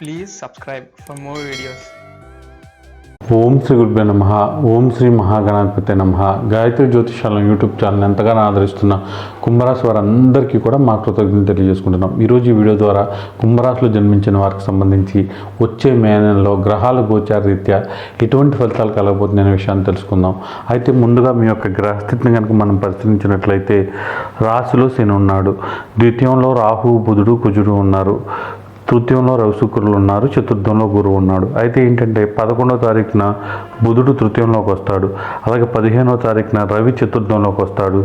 Please subscribe for more videos Om Shri గురుభ్య నమ. ఓం శ్రీ మహాగణాధిపతి నమ. Gayatri జ్యోతిషాలం YouTube channel ఎంతగానో ఆదరిస్తున్న కుంభరాశి వారందరికీ కూడా మా కృతజ్ఞత తెలియజేసుకుంటున్నాం. ఈరోజు ఈ వీడియో ద్వారా కుంభరాశిలో జన్మించిన వారికి సంబంధించి వచ్చే మే నెలలో గ్రహాల గోచార రీత్యా ఎటువంటి ఫలితాలు కలగబోతుంది అనే విషయాన్ని తెలుసుకుందాం. అయితే ముందుగా మీ యొక్క గ్రహస్థితిని కనుక మనం పరిశీలించినట్లయితే రాశిలో శని ఉన్నాడు. ద్వితీయంలో రాహు బుధుడు కుజుడు ఉన్నారు. తృతీయంలో రవి శుక్రులు ఉన్నారు చతుర్థంలో గురువు ఉన్నాడు. అయితే ఏంటంటే పదకొండో తారీఖున బుధుడు తృతీయంలోకి వస్తాడు. అలాగే పదిహేనో తారీఖున రవి చతుర్థంలోకి వస్తాడు.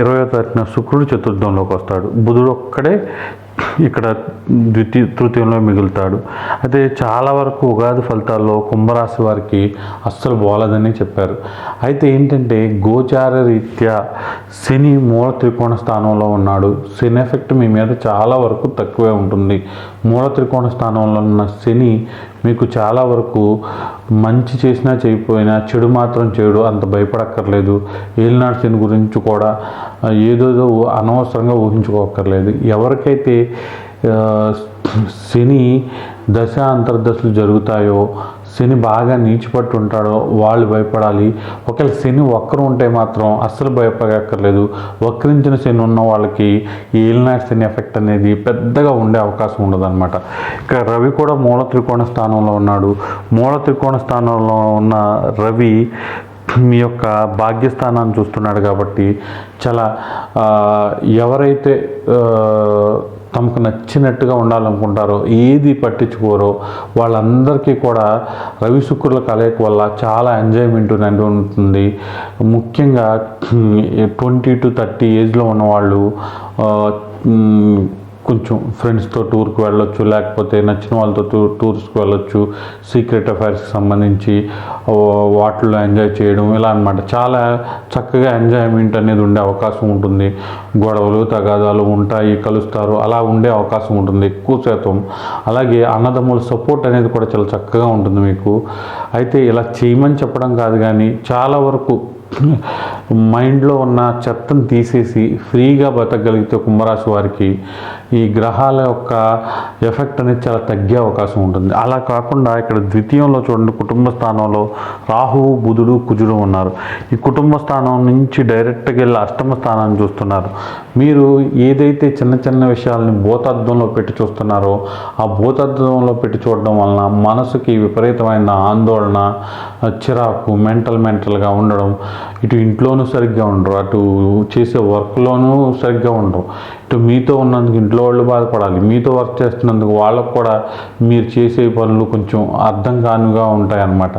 ఇరవయో తారీఖున శుక్రుడు చతుర్థంలోకి వస్తాడు. బుధుడు ఒక్కడే ఇక్కడ ద్వితీయ తృతీయంలో మిగులుతాడు. అయితే చాలా వరకు ఉగాది ఫలితాల్లో కుంభరాశి వారికి అస్సలు బాగోలేదని చెప్పారు. అయితే ఏంటంటే గోచార రీత్యా శని మూల త్రికోణ స్థానంలో ఉన్నాడు. శని ఎఫెక్ట్ మీ మీద చాలా వరకు తక్కువే ఉంటుంది. మూల త్రికోణ స్థానంలో ఉన్న శని మీకు చాలా వరకు మంచి చేసినా చేయకపోయినా చెడు మాత్రం చేయడు అంత భయపడక్కర్లేదు. ఏలినాడు శని గురించి కూడా ఏదోదో ఏదేదో అనవసరంగా ఊహించుకోక్కర్లేదు. ఎవరికైతే శని దశ అంతర్దశలు జరుగుతాయో శని బాగా నీచిపట్టు ఉంటాడో వాళ్ళు భయపడాలి. ఒకవేళ శని వక్రం ఉంటే మాత్రం అస్సలు భయపడక్కర్లేదు. వక్రించిన శని ఉన్న వాళ్ళకి ఈ ఏలినాటి శని ఎఫెక్ట్ అనేది పెద్దగా ఉండే అవకాశం ఉండదన్నమాట. ఇక్కడ రవి కూడా మూల త్రికోణ స్థానంలో ఉన్నాడు. మూల త్రికోణ స్థానంలో ఉన్న రవి మీ యొక్క భాగ్యస్థానాన్ని చూస్తున్నాడు కాబట్టి చాలా ఎవరైతే తమకు నచ్చినట్టుగా ఉండాలనుకుంటారో ఏది పట్టించుకోరో వాళ్ళందరికీ కూడా రవి శుక్రుల కలయిక వల్ల చాలా ఎంజాయ్మెంట్ అనేది ఉంటుంది. ముఖ్యంగా ట్వంటీ టు థర్టీ ఏజ్లో ఉన్నవాళ్ళు కొంచెం ఫ్రెండ్స్తో టూర్కి వెళ్ళొచ్చు లేకపోతే నచ్చిన వాళ్ళతో టూర్ టూర్స్కి వెళ్ళొచ్చు సీక్రెట్ అఫైర్స్కి సంబంధించి వాటిల్లో ఎంజాయ్ చేయడం ఇలా అన్నమాట. చాలా చక్కగా ఎంజాయ్మెంట్ అనేది ఉండే అవకాశం ఉంటుంది. గొడవలు తగాదాలు ఉంటాయి కలుస్తారు అలా ఉండే అవకాశం ఉంటుంది ఎక్కువ శాతం. అలాగే అన్నదమ్ముల సపోర్ట్ అనేది కూడా చాలా చక్కగా ఉంటుంది మీకు. అయితే ఇలా చేయమని చెప్పడం కాదు కానీ చాలా వరకు మైండ్లో ఉన్న చెత్తను తీసేసి ఫ్రీగా బతకగలిగితే కుంభరాశి వారికి ఈ గ్రహాల యొక్క ఎఫెక్ట్ అనేది చాలా తగ్గే అవకాశం ఉంటుంది. అలా కాకుండా ఇక్కడ ద్వితీయంలో చూడండి కుటుంబ స్థానంలో రాహువు బుధుడు కుజుడు ఉన్నారు. ఈ కుటుంబ స్థానం నుంచి డైరెక్ట్గా వెళ్ళి అష్టమ స్థానాన్ని చూస్తున్నారు. మీరు ఏదైతే చిన్న చిన్న విషయాలని భూతత్వంలో పెట్టి చూస్తున్నారో ఆ భూతత్వంలో పెట్టి చూడడం వలన మనసుకి విపరీతమైన ఆందోళన చిరాకు మెంటల్ మెంటల్గా ఉండడం ఇటు ఇంట్లో సరిగ్గా ఉండరు. అటు చేసే వర్క్లోనూ సరిగ్గా ఉండరు. మీతో ఉన్నందుకు ఇంట్లో వాళ్ళు బాధపడాలి. మీతో వర్క్ చేస్తున్నందుకు వాళ్ళకు కూడా మీరు చేసే పనులు కొంచెం అర్థం కానుగా ఉంటాయి అన్నమాట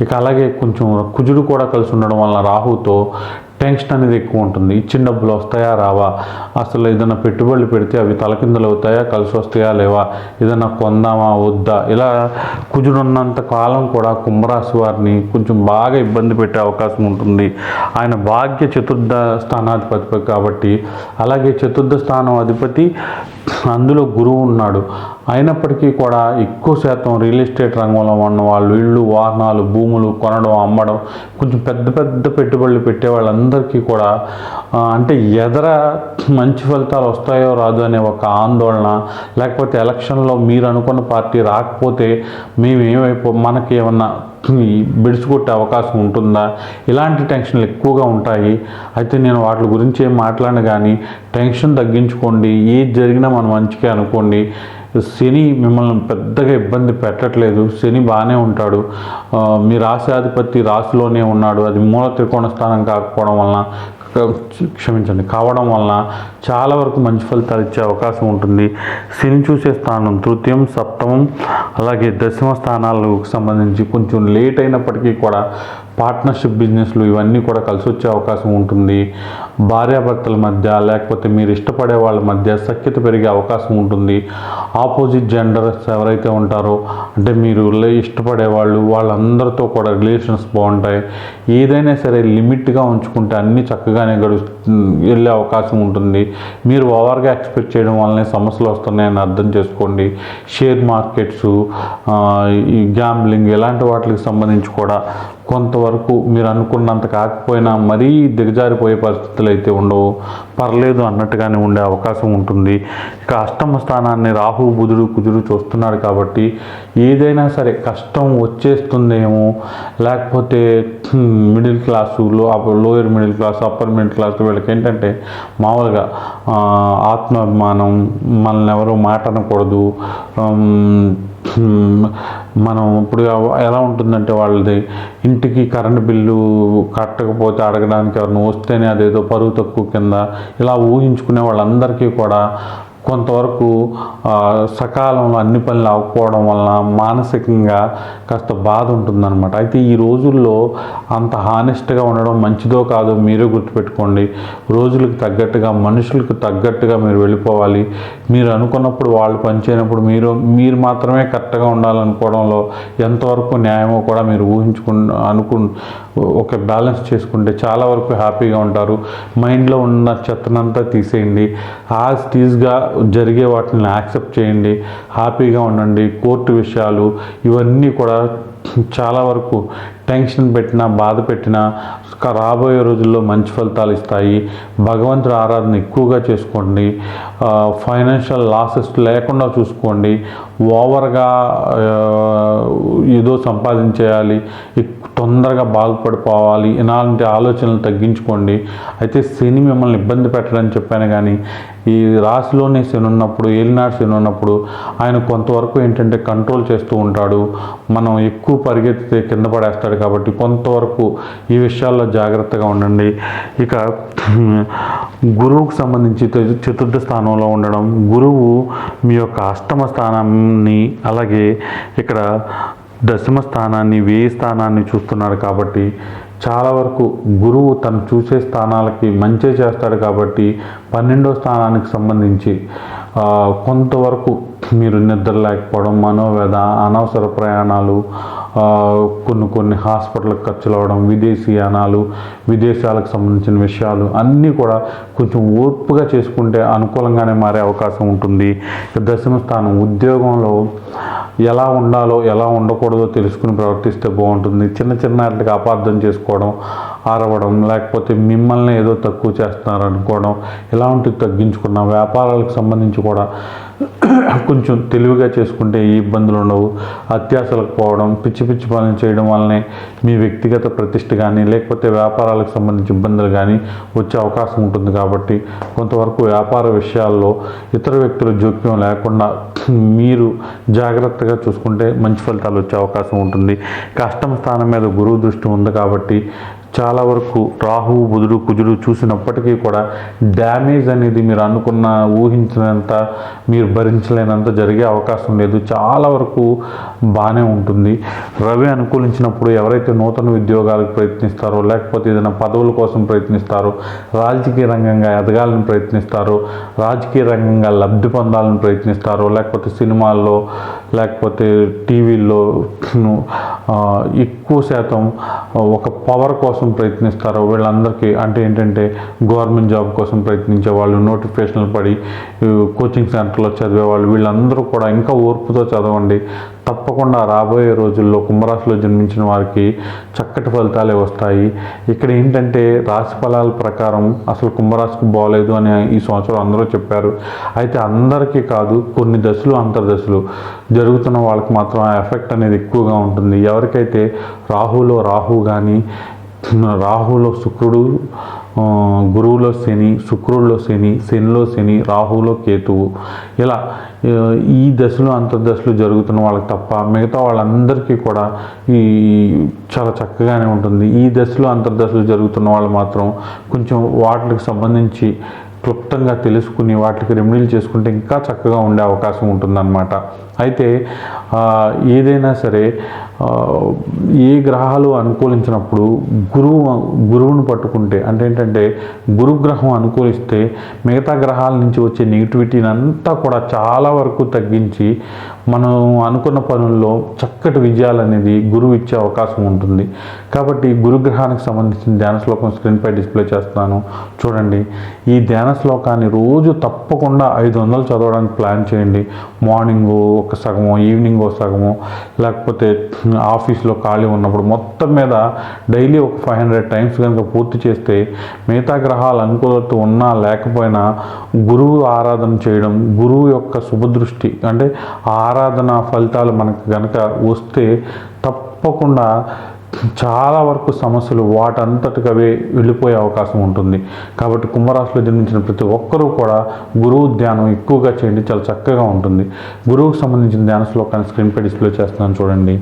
ఇక అలాగే కొంచెం కుజుడు కూడా కలిసి ఉండడం వలన రాహుతో టెన్షన్ అనేది ఎక్కువ ఉంటుంది. ఇచ్చిన డబ్బులు వస్తాయా? రావా. అసలు ఏదైనా పెట్టుబడులు పెడితే అవి తలకిందులు అవుతాయా? కలిసి వస్తాయా? లేవా? ఏదైనా కొందామా? వద్దా? ఇలా కుజుడున్నంత కాలం కూడా కుంభరాశి వారిని కొంచెం బాగా ఇబ్బంది పెట్టే అవకాశం ఉంటుంది. ఆయన భాగ్య చతుర్థ స్థానాధిపతి కాబట్టి అలాగే చతుర్థ స్థానం అధిపతి అందులో గురువు ఉన్నాడు. అయినప్పటికీ కూడా ఎక్కువ శాతం రియల్ ఎస్టేట్ రంగంలో ఉన్న వాళ్ళు ఇళ్ళు వాహనాలు భూములు కొనడం అమ్మడం కొంచెం పెద్ద పెద్ద పెట్టుబడులు పెట్టే వాళ్ళందరికీ కూడా అంటే ఎదర మంచి ఫలితాలు వస్తాయో రాదు అనే ఒక ఆందోళన లేకపోతే ఎలక్షన్లో మీరు అనుకున్న పార్టీ రాకపోతే మేము ఏమైపో మనకి ఏమన్నా బిడుచుకొట్టే అవకాశం ఉంటుందా? ఇలాంటి టెన్షన్లు ఎక్కువగా ఉంటాయి. అయితే నేను వాటి గురించి ఏం మాట్లాడను కానీ టెన్షన్ తగ్గించుకోండి. ఏది జరిగినా మనం మంచిగా అనుకోండి. శని మిమ్మల్ని పెద్దగా ఇబ్బంది పెట్టట్లేదు. శని బాగానే ఉంటాడు. మీ రాశి రాశిలోనే ఉన్నాడు. అది మూల త్రికోణ స్థానం కాకపోవడం వలన క్షమించండి కావడం వలన చాలా వరకు మంచి ఫలితాలు ఇచ్చే అవకాశం ఉంటుంది. శని చూసే స్థానం తృతీయం సప్తమం అలాగే దశమ స్థానాలకు సంబంధించి కొంచెం లేట్ అయినప్పటికీ కూడా పార్ట్నర్షిప్ బిజినెస్లు ఇవన్నీ కూడా కలిసి వచ్చే అవకాశం ఉంటుంది. భార్యాభర్తల మధ్య లేకపోతే మీరు ఇష్టపడే వాళ్ళ మధ్య సఖ్యత పెరిగే అవకాశం ఉంటుంది. ఆపోజిట్ జెండర్స్ ఎవరైతే ఉంటారో అంటే మీరు లే- ఇష్టపడే వాళ్ళు వాళ్ళందరితో కూడా రిలేషన్స్ బాగుంటాయి. ఏదైనా సరే లిమిట్గా ఉంచుకుంటే అన్నీ చక్కగానే గడు వెళ్ళే అవకాశం ఉంటుంది. మీరు ఓవర్గా ఎక్స్పెక్ట్ చేయడం వల్లనే సమస్యలు వస్తున్నాయని అర్థం చేసుకోండి. షేర్ మార్కెట్స్ ఈ గ్యాంబ్లింగ్ ఇలాంటి వాటికి సంబంధించి కూడా కొంతవరకు మీరు అనుకున్నంత కాకపోయినా మరీ దిగజారిపోయే పరిస్థితులు అయితే ఉండవు. పర్లేదు అన్నట్టుగానే ఉండే అవకాశం ఉంటుంది. ఇక అష్టమ స్థానాన్ని రాహు బుధుడు కుజుడు చూస్తున్నాడు కాబట్టి ఏదైనా సరే కష్టం వచ్చేస్తుందేమో. లేకపోతే మిడిల్ క్లాసు లో lower middle class upper middle class వీళ్ళకి ఏంటంటే మామూలుగా ఆత్మాభిమానం మనల్ని ఎవరు మాట అనకూడదు. మనం ఇప్పుడు ఎలా ఉంటుందంటే వాళ్ళది ఇంటికి కరెంట్ బిల్లు కట్టకపోతే అడగడానికి ఎవరిని వస్తేనే అదేదో పరువు తక్కువ కింద ఇలా ఊహించుకునే వాళ్ళందరికీ కూడా కొంతవరకు సకాలంలో అన్ని పనులు అవ్వకపోవడం వలన మానసికంగా కాస్త బాధ ఉంటుందన్నమాట. అయితే ఈ రోజుల్లో అంత హానెస్ట్గా ఉండడం మంచిదో కాదో మీరే గుర్తుపెట్టుకోండి. రోజులకు తగ్గట్టుగా మనుషులకు తగ్గట్టుగా మీరు వెళ్ళిపోవాలి. మీరు అనుకున్నప్పుడు వాళ్ళు పనిచేయనప్పుడు మీరు మీరు మాత్రమే కరెక్ట్గా ఉండాలనుకోవడంలో ఎంతవరకు న్యాయమో కూడా మీరు ఊహించుకు అనుకు ఒక బ్యాలెన్స్ చేసుకుంటే చాలా వరకు హ్యాపీగా ఉంటారు. మైండ్లో ఉన్న చెత్తనంతా తీసేయండి. యాజ్ టీజ్గా జరిగే వాటిని యాక్సెప్ట్ చేయండి హ్యాపీగా ఉండండి కోర్టు విషయాలు ఇవన్నీ కూడా చాలా వరకు టెన్షన్ పెట్టినా బాధ పెట్టినా రాబోయే రోజుల్లో మంచి ఫలితాలు ఇస్తాయి. భగవంతుడు ఆరాధన ఎక్కువగా చేసుకోండి. ఫైనాన్షియల్ లాసెస్ లేకుండా చూసుకోండి. ఓవర్గా ఏదో సంపాదించేయాలి తొందరగా బాగుపడిపోవాలి ఇలాంటి ఆలోచనలు తగ్గించుకోండి. అయితే శని మిమ్మల్ని ఇబ్బంది పెట్టడం చెప్పాను కానీ ఈ రాశిలోనే శని ఉన్నప్పుడు ఏలినాడు శని ఉన్నప్పుడు ఆయన కొంతవరకు ఏంటంటే కంట్రోల్ చేస్తూ ఉంటాడు. మనం ఎక్కువ పరిగెత్తితే కింద పడేస్తాడు కాబట్టి కొంతవరకు ఈ విషయాల్లో జాగ్రత్తగా ఉండండి. ఇక గురువుకు సంబంధించి చతుర్థ స్థానంలో ఉండడం గురువు మీ యొక్క అష్టమ స్థానాన్ని అలాగే ఇక్కడ దశమ స్థానాన్ని వేయి స్థానాన్ని చూస్తున్నాడు కాబట్టి చాలా వరకు గురువు తను చూసే స్థానాలకి మంచి చేస్తాడు కాబట్టి పన్నెండో స్థానానికి సంబంధించి కొంతవరకు మీరు నిద్ర లేకపోవడం మనోవేద అనవసర ప్రయాణాలు కొన్ని కొన్ని హాస్పిటల్కి ఖర్చులు అవ్వడం విదేశీయానాలు విదేశాలకు సంబంధించిన విషయాలు అన్నీ కూడా కొంచెం ఓర్పుగా చేసుకుంటే అనుకూలంగానే మారే అవకాశం ఉంటుంది. దశమ స్థానం ఉద్యోగంలో ఎలా ఉండాలో ఎలా ఉండకూడదో తెలుసుకుని ప్రవర్తిస్తే బాగుంటుంది. చిన్న చిన్న వాటికి అపార్థం చేసుకోవడం ఆరవడం లేకపోతే మిమ్మల్ని ఏదో తక్కువ చేస్తున్నారు అనుకోవడం ఇలాంటివి తగ్గించుకున్న వ్యాపారాలకు సంబంధించి కూడా కొంచెం తెలివిగా చేసుకుంటే ఏ ఇబ్బందులు ఉండవు. అత్యాసలకు పోవడం పిచ్చి పిచ్చి పనులు చేయడం వల్లనే మీ వ్యక్తిగత ప్రతిష్ట కానీ లేకపోతే వ్యాపారాలకు సంబంధించి ఇబ్బందులు కానీ వచ్చే అవకాశం ఉంటుంది కాబట్టి కొంతవరకు వ్యాపార విషయాల్లో ఇతర వ్యక్తుల జోక్యం లేకుండా మీరు జాగ్రత్తగా చూసుకుంటే మంచి ఫలితాలు వచ్చే అవకాశం ఉంటుంది. కష్టం స్థానం మీద గురువు దృష్టి ఉంది కాబట్టి చాలా వరకు రాహువు బుధుడు కుజుడు చూసినప్పటికీ కూడా డ్యామేజ్ అనేది మీరు అనుకున్న ఊహించినంత మీరు భరించలేనంత జరిగే అవకాశం లేదు. చాలా వరకు బాగానే ఉంటుంది. రవి అనుకూలించినప్పుడు ఎవరైతే నూతన ఉద్యోగాలకు ప్రయత్నిస్తారో లేకపోతే ఏదైనా పదవుల కోసం ప్రయత్నిస్తారో రాజకీయ రంగంగా ఎదగాలని ప్రయత్నిస్తారో రాజకీయ రంగంగా లబ్ధి పొందాలని ప్రయత్నిస్తారో లేకపోతే సినిమాల్లో లేకపోతే టీవీల్లో ఎక్కువ శాతం ఒక పవర్ కోసం ప్రయత్నిస్తారు వీళ్ళందరికీ అంటే ఏంటంటే గవర్నమెంట్ జాబ్ కోసం ప్రయత్నించే వాళ్ళు నోటిఫికేషన్లు పడి కోచింగ్ సెంటర్లో చదివే వాళ్ళు వీళ్ళందరూ కూడా ఇంకా ఓర్పుతో చదవండి. తప్పకుండా రాబోయే రోజుల్లో కుంభరాశిలో జన్మించిన వారికి చక్కటి ఫలితాలే వస్తాయి. ఇక్కడ ఏంటంటే రాశి ఫలాల ప్రకారం అసలు కుంభరాశికి బాగలేదు అని ఈ సంవత్సరం అందరూ చెప్పారు. అయితే అందరికీ కాదు కొన్ని దశలు అంతర్దశలు. జరుగుతున్న వాళ్ళకి మాత్రం ఆ ఎఫెక్ట్ అనేది ఎక్కువగా ఉంటుంది. ఎవరికైతే రాహులో రాహు కానీ రాహులో శుక్రుడు గురువులో శని శుక్రుడిలో శని శనిలో శని రాహులో కేతువు. ఇలా ఈ దశలు అంతర్దశలు జరుగుతున్న వాళ్ళకి తప్ప మిగతా వాళ్ళందరికీ కూడా ఈ చాలా చక్కగానే ఉంటుంది. ఈ దశలు అంతర్దశలు జరుగుతున్న వాళ్ళు మాత్రం కొంచెం వాటికి సంబంధించి క్లుప్తంగా తెలుసుకుని వాటికి రెమెడీలు చేసుకుంటే ఇంకా చక్కగా ఉండే అవకాశం ఉంటుందన్నమాట. అయితే ఏదైనా సరే ఏ గ్రహాలు అనుకూలించినప్పుడు గురువు గురువును పట్టుకుంటే అంటే ఏంటంటే గురుగ్రహం అనుకూలిస్తే మిగతా గ్రహాల నుంచి వచ్చే నెగిటివిటీని అంతా కూడా చాలా వరకు తగ్గించి మనం అనుకున్న పనుల్లో చక్కటి విజయాలు అనేది గురువు ఇచ్చే అవకాశం ఉంటుంది. కాబట్టి గురుగ్రహానికి సంబంధించిన ధ్యాన శ్లోకం స్క్రీన్పై డిస్ప్లే చేస్తున్నాను. చూడండి ఈ ధ్యాన శ్లోకాన్ని రోజు తప్పకుండా ఐదు వందలు చదవడానికి ప్లాన్ చేయండి. మార్నింగ్ ఒక సగము ఈవినింగ్ ఒక సగము లేకపోతే ఆఫీస్లో ఖాళీ ఉన్నప్పుడు మొత్తం మీద డైలీ ఒక ఫైవ్ హండ్రెడ్ టైమ్స్ కనుక పూర్తి చేస్తే మిగతా గ్రహాలు అనుకూలత ఉన్నా లేకపోయినా గురువు ఆరాధన చేయడం గురువు యొక్క శుభదృష్టి అంటే ఆరాధన ఫలితాలు మనకు కనుక వస్తే తప్పకుండా చాలా వరకు సమస్యలు వాటంతటికవే వెళ్ళిపోయే అవకాశం ఉంటుంది. కాబట్టి కుంభరాశిలో జన్మించిన ప్రతి ఒక్కరూ కూడా గురువు ధ్యానం ఎక్కువగా చేయండి. చాలా చక్కగా ఉంటుంది. గురువుకు సంబంధించిన ధ్యాన శ్లోకాన్ని స్క్రీన్పై డిస్ప్లే చేస్తున్నాను చూడండి.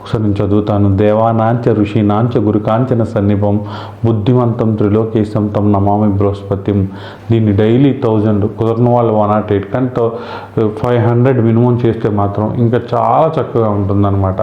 ఒకసారి నేను చదువుతాను. దేవానాంచ ఋషి నాంచ గురు కాంచన సన్నిభం బుద్ధిమంతం త్రిలోకేశం తమ నమామి బృహస్పతిం. దీన్ని డైలీ థౌజండ్ కుదరని వాళ్ళు వన్ నాట్ ఎయిట్. కానీ ఫైవ్ హండ్రెడ్ మినిమం చేస్తే మాత్రం ఇంకా చాలా చక్కగా ఉంటుందన్నమాట.